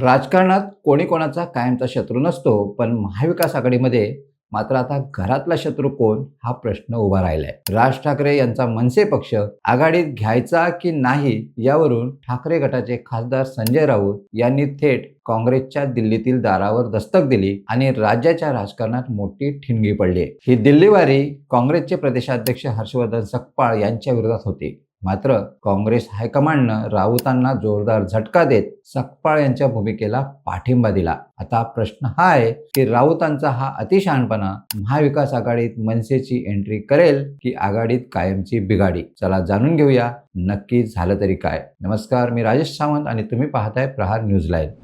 राजकारणात कोणी कोणाचा कायमचा शत्रू नसतो पण महाविकास आघाडीमध्ये मात्र आता घरातला शत्रू कोण हा प्रश्न उभा राहिलाय. राज ठाकरे यांचा मनसे पक्ष आघाडीत घ्यायचा की नाही यावरून ठाकरे गटाचे खासदार संजय राऊत यांनी थेट काँग्रेसच्या दिल्लीतील दारावर दस्तक दिली आणि राज्याच्या राजकारणात मोठी ठिणगी पडली. ही दिल्लीवारी काँग्रेसचे प्रदेशाध्यक्ष हर्षवर्धन सकपाळ यांच्या विरोधात होती. मात्र काँग्रेस हायकमांडनं राऊतांना जोरदार झटका देत सकपाळ यांच्या भूमिकेला पाठिंबा दिला. आता प्रश्न हा आहे की राऊतांचा हा अतिशहाणपणा महाविकास आघाडीत मनसेची एंट्री करेल की आघाडीत कायमची बिघाडी? चला जाणून घेऊया नक्की झालं तरी काय. नमस्कार मी राजेश सावंत आणि तुम्ही पाहताय प्रहार न्यूज लाईव्ह.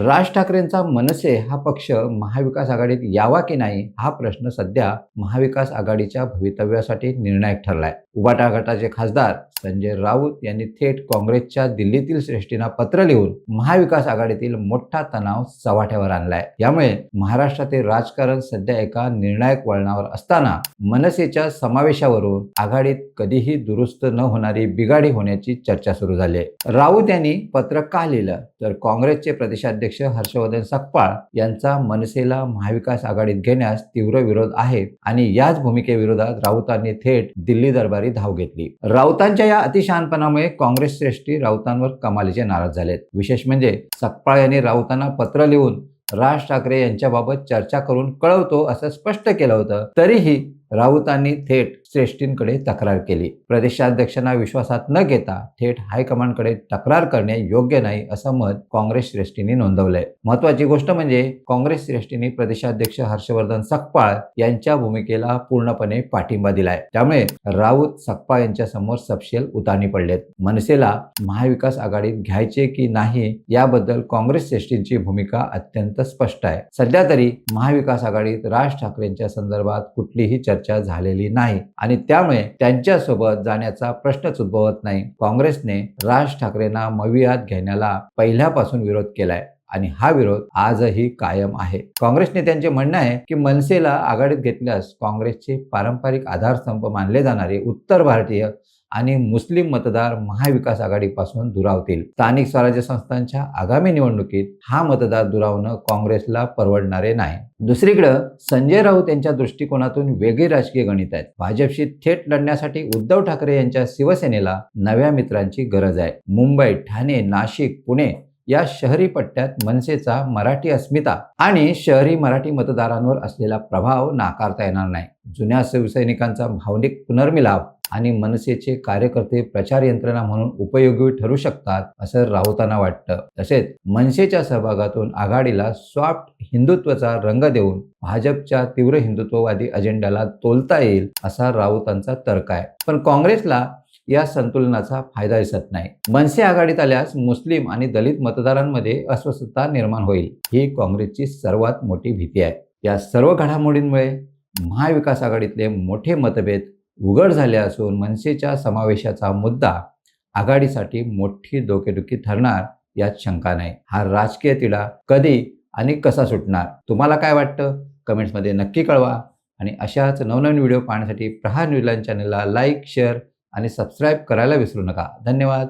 राज ठाकरेंचा मनसे हा पक्ष महाविकास आघाडीत यावा की नाही हा प्रश्न सध्या महाविकास आघाडीच्या भवितव्यासाठी निर्णायक ठरलाय. उबाटा गटाचे खासदार संजय राऊत यांनी थेट काँग्रेसच्या दिल्लीतील श्रेष्ठींना पत्र लिहून महाविकास आघाडीतील मोठा तणाव चव्हाट्यावर आणलाय. यामुळे महाराष्ट्रातील राजकारण सध्या एका निर्णायक वळणावर असताना मनसेच्या समावेशावरून आघाडीत कधीही दुरुस्त न होणारी बिघाडी होण्याची चर्चा सुरू झाली आहे. राऊत यांनी पत्र का लिहिलं? तर काँग्रेसचे प्रदेशाध्यक्ष हर्षवर्धन सकपाळ यांचा मनसेला महाविकास आघाडीत घेण्यास तीव्र विरोध आहे आणि याच भूमिकेविरोधात राऊतांनी थेट दिल्ली दरबारी धाव घेतली. राऊतांच्या या अतिशहानपणामुळे काँग्रेस श्रेष्ठी राऊतांवर कमालीचे नाराज झालेत. विशेष म्हणजे सकपाळ यांनी राऊतांना पत्र लिहून राज ठाकरे यांच्याबाबत चर्चा करून कळवतो असं स्पष्ट केलं होतं. तरीही राऊतांनी थेट श्रेष्ठींकडे तक्रार केली. प्रदेशाध्यक्षांना विश्वासात न घेता थेट हायकमांडकडे तक्रार करणे योग्य नाही असं मत काँग्रेस श्रेष्ठींनी नोंदवलंय. महत्वाची गोष्ट म्हणजे काँग्रेस श्रेष्ठींनी प्रदेशाध्यक्ष हर्षवर्धन सकपाळ यांच्या भूमिकेला पूर्णपणे पाठिंबा दिलाय. त्यामुळे राऊत सकपाळ यांच्या समोर सपशेल उतानी पडलेत. मनसेला महाविकास आघाडीत घ्यायचे की नाही याबद्दल काँग्रेस श्रेष्ठींची भूमिका अत्यंत स्पष्ट आहे. सध्या तरी महाविकास आघाडीत राज ठाकरेंच्या संदर्भात कुठलीही चर्चा झालेली नाही. आणि त्यामुळे त्यांच्यासोबत जाण्याचा प्रश्नच उद्भवत नाही. काँग्रेसने राज ठाकरेंना मवियात घेण्याला पहिल्यापासून विरोध केलाय आणि हा विरोध आजही कायम आहे. काँग्रेस नेत्यांचे म्हणणं आहे की मनसेला आघाडीत घेतल्यास काँग्रेसचे पारंपरिक आधारस्तंभ मानले जाणारे उत्तर भारतीय आणि मुस्लिम मतदार महाविकास आघाडीपासून दुरावतील. स्थानिक स्वराज्य संस्थांच्या आगामी निवडणुकीत हा मतदार दुरावणं काँग्रेसला परवडणारे नाही. दुसरीकडं संजय राऊत यांच्या दृष्टिकोनातून वेगळी राजकीय गणित आहेत. भाजपशी थेट लढण्यासाठी उद्धव ठाकरे यांच्या शिवसेनेला नव्या मित्रांची गरज आहे. मुंबई ठाणे नाशिक पुणे या शहरी पट्ट्यात मनसेचा मराठी अस्मिता आणि शहरी मराठी मतदारांवर असलेला प्रभाव नाकारता येणार नाही. जुन्या शिवसैनिकांचा भावनिक पुनर्मिलाप आणि मनसेचे कार्यकर्ते प्रचार यंत्रणा म्हणून उपयोगी ठरू शकतात असं राऊतांना वाटतं. तसेच मनसेच्या सहभागातून आघाडीला सॉफ्ट हिंदुत्वाचा रंग देऊन भाजपच्या तीव्र हिंदुत्ववादी अजेंड्याला तोलता येईल असा राऊतांचा तर्क आहे. पण काँग्रेसला या संतुलनाचा फायदा दिसत नाही. मनसे आघाडीत आल्यास मुस्लिम आणि दलित मतदारांमध्ये अस्वस्थता निर्माण होईल ही काँग्रेसची सर्वात मोठी भीती आहे. या सर्व घडामोडींमुळे महाविकास आघाडीतले मोठे मतभेद उघड झाले असून मनसेच्या समावेशाचा मुद्दा आघाडीसाठी मोठी डोकेदुखी ठरणार यात शंका नाही. हा राजकीय तिढा कधी आणि कसा सुटणार? तुम्हाला काय वाटतं? कमेंट्समध्ये नक्की कळवा आणि अशाच नवनवीन व्हिडिओ पाहण्यासाठी प्रहार न्यूजलँड चॅनलला लाईक शेअर आणि सबस्क्राईब करायला विसरू नका. धन्यवाद.